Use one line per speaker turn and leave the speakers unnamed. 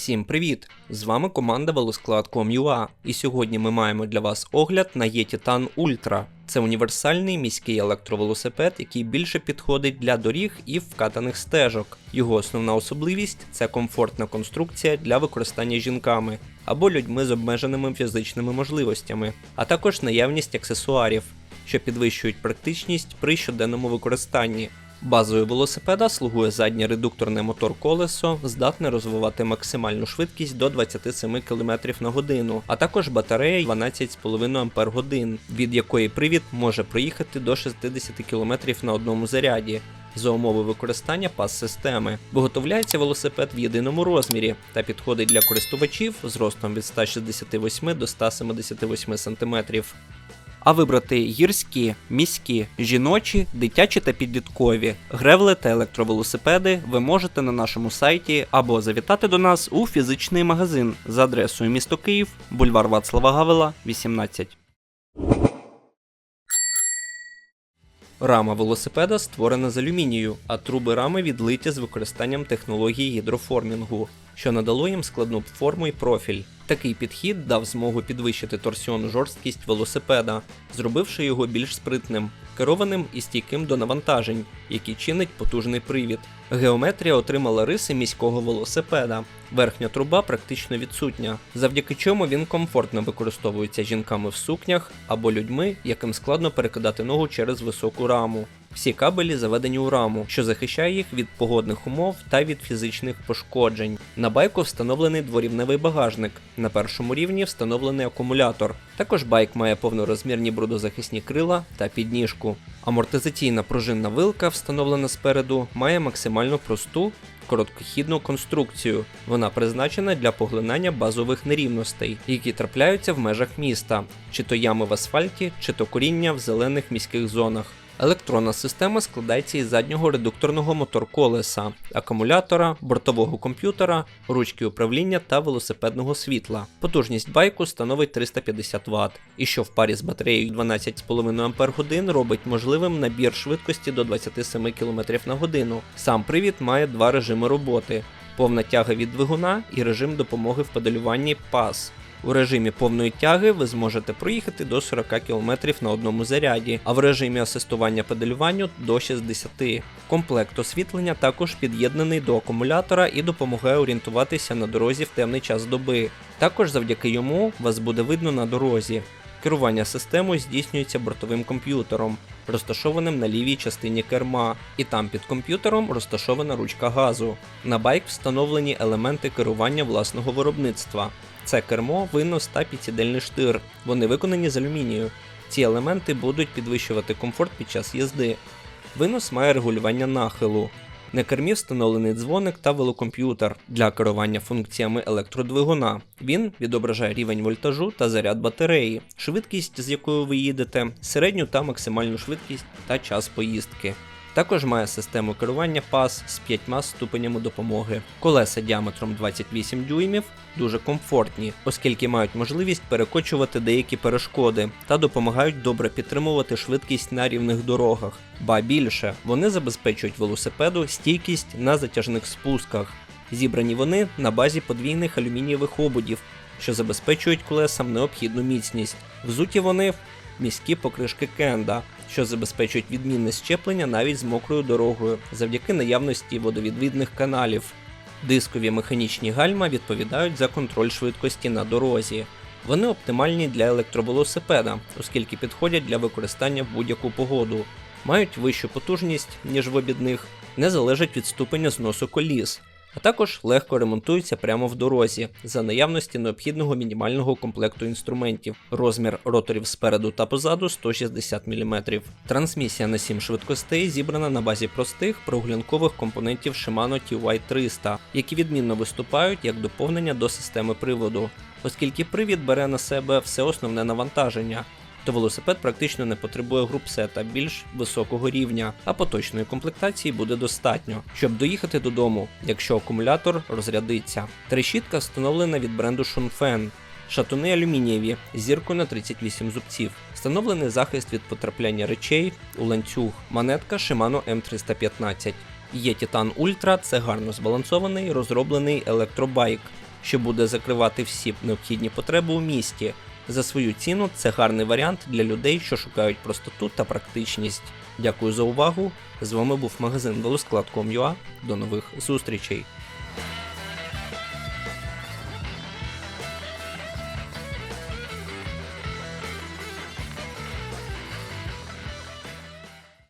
Всім привіт! З вами команда Велосклад.com.ua і сьогодні ми маємо для вас огляд на E-Titan Ultra. Це універсальний міський електровелосипед, який більше підходить для доріг і вкатаних стежок. Його основна особливість це комфортна конструкція для використання жінками або людьми з обмеженими фізичними можливостями, а також наявність аксесуарів, що підвищують практичність при щоденному використанні. Базою велосипеда слугує заднє редукторне мотор-колесо, здатне розвивати максимальну швидкість до 27 км на годину, а також батарея 12,5 Ах, від якої привід може проїхати до 60 км на одному заряді. За умови використання пас-системи виготовляється велосипед в єдиному розмірі та підходить для користувачів з ростом від 168 до 178 см. А вибрати гірські, міські, жіночі, дитячі та підліткові, гревли та електровелосипеди ви можете на нашому сайті або завітати до нас у фізичний магазин за адресою місто Київ, бульвар Вацлава Гавела, 18. Рама велосипеда створена з алюмінію, а труби рами відлиті з використанням технології гідроформінгу, що надало їм складну форму і профіль. Такий підхід дав змогу підвищити торсіонну жорсткість велосипеда, зробивши його більш спритним, керованим і стійким до навантажень, які чинить потужний привід. Геометрія отримала риси міського велосипеда. Верхня труба практично відсутня, завдяки чому він комфортно використовується жінками в сукнях або людьми, яким складно перекидати ногу через високу раму. Всі кабелі заведені у раму, що захищає їх від погодних умов та від фізичних пошкоджень. На байку встановлений дворівневий багажник. На першому рівні встановлений акумулятор. Також байк має повнорозмірні брудозахисні крила та підніжку. Амортизаційна пружинна вилка, встановлена спереду, має максимально просту. Короткохідну конструкцію. Вона призначена для поглинання базових нерівностей, які трапляються в межах міста, чи то ями в асфальті, чи то коріння в зелених міських зонах. Електронна система складається із заднього редукторного мотор-колеса, акумулятора, бортового комп'ютера, ручки управління та велосипедного світла. Потужність байку становить 350 Вт, і що в парі з батареєю 12,5 Ах робить можливим набір швидкості до 27 км на годину. Сам привід має два режими роботи: повна тяга від двигуна і режим допомоги в педалюванні PAS. У режимі повної тяги ви зможете проїхати до 40 км на одному заряді, а в режимі асистування педалюванню до 60 Комплект освітлення також під'єднаний до акумулятора і допомагає орієнтуватися на дорозі в темний час доби. Також завдяки йому вас буде видно на дорозі. Керування системою здійснюється бортовим комп'ютером, розташованим на лівій частині керма, і там під комп'ютером розташована ручка газу. На байк встановлені елементи керування власного виробництва. Це кермо, винос та підсідельний штир. Вони виконані з алюмінію. Ці елементи будуть підвищувати комфорт під час їзди. Винос має регулювання нахилу. На кермі встановлений дзвоник та велокомп'ютер для керування функціями електродвигуна. Він відображає рівень вольтажу та заряд батареї, швидкість, з якою ви їдете, середню та максимальну швидкість та час поїздки. Також має систему керування PAS з п'ятьма ступенями допомоги. Колеса діаметром 28 дюймів дуже комфортні, оскільки мають можливість перекочувати деякі перешкоди та допомагають добре підтримувати швидкість на рівних дорогах. Ба більше вони забезпечують велосипеду стійкість на затяжних спусках. Зібрані вони на базі подвійних алюмінієвих ободів, що забезпечують колесам необхідну міцність. Взуті вони міські покришки Кенда, що забезпечують відмінне щеплення навіть з мокрою дорогою завдяки наявності водовідвідних каналів. Дискові механічні гальма відповідають за контроль швидкості на дорозі. Вони оптимальні для електровелосипеда, оскільки підходять для використання в будь-яку погоду, мають вищу потужність, ніж в обідних, не залежать від ступеня зносу коліс, а також легко ремонтуються прямо в дорозі за наявності необхідного мінімального комплекту інструментів. Розмір роторів спереду та позаду 160 мм. Трансмісія на 7 швидкостей зібрана на базі простих прогулянкових компонентів Shimano TY300, які відмінно виступають як доповнення до системи приводу, оскільки привід бере на себе все основне навантаження то велосипед практично не потребує групсета більш високого рівня, а поточної комплектації буде достатньо, щоб доїхати додому, якщо акумулятор розрядиться. Трещітка встановлена від бренду Shunfen. Шатуни алюмінієві з зіркою на 38 зубців, встановлений захист від потрапляння речей у ланцюг, монетка Shimano M315. Є Titan Ultra це гарно збалансований розроблений електробайк. що буде закривати всі необхідні потреби у місті. За свою ціну це гарний варіант для людей, що шукають простоту та практичність. Дякую за увагу. З вами був магазин Велосклад.com.ua. До нових зустрічей.